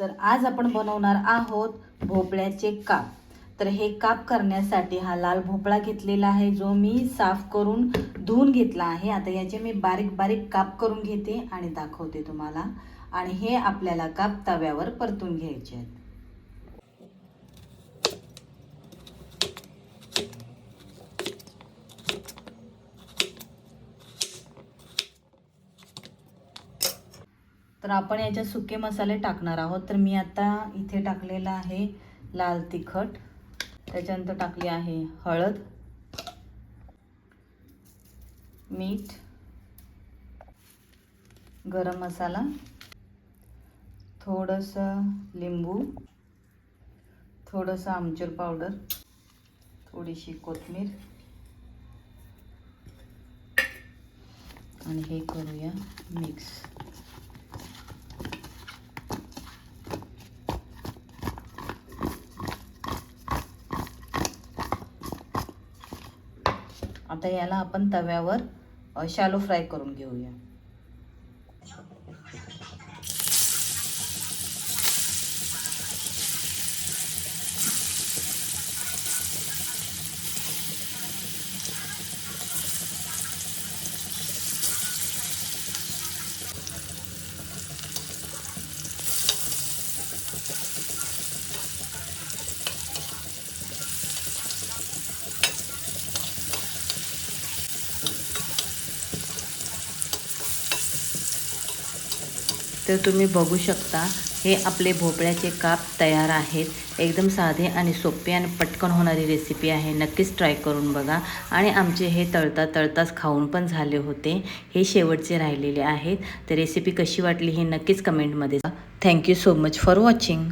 तर आज आपण बनवणार आहोत भोपळ्याचे काप. तर हे काप करण्यासाठी हा लाल भोपळा घेतलेला आहे जो मी साफ करून धुवून घेतला आहे. आता याचे मी बारीक बारीक काप करून घेते आणि दाखवते तुम्हाला. आणि हे आपल्याला काप तव्यावर परतून घ्यायचे आहेत. तर आपण याच्यात सुके मसाले टाकणार आहोत. तर मी आता इथे टाकलेला आहे लाल तिखट. त्याच्यानंतर टाकली आहे हळद मीठ गरम मसाला थोडंसं लिंबू थोडंसं आमचूर पावडर थोडीशी कोथमीर आणि हे करूया मिक्स. आता याला आपण तव्यावर शालो फ्राय करून घेऊया. तर तुम्ही बघू शकता हे आपले भोपळ्याचे काप तयार आहेत. एकदम साधे आणि सोपे आणि पटकन होणारी रेसिपी आहे. नक्कीच ट्राय करून बघा. आणि आमचे हे तळता तळताच खाऊन पण झाले होते. हे शेवटचे राहिलेले आहेत. तर रेसिपी कशी वाटली हे नक्कीच कमेंटमध्ये thank you so much for watching